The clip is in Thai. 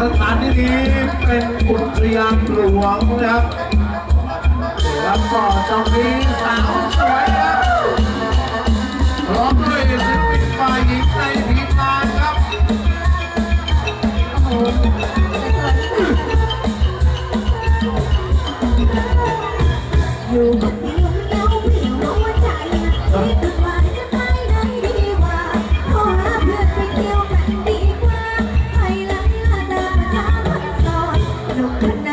สถานที่นี้เป็นอุทยานหลวงนะครับแล้วก็ตรงนี้สาวสวยครับร้องด้วยศิลปินฝ่ายหญิงในทีมงาครับอยู่กับเดียวไม่เล่าเพียงรู้ว่าใจนะ Two.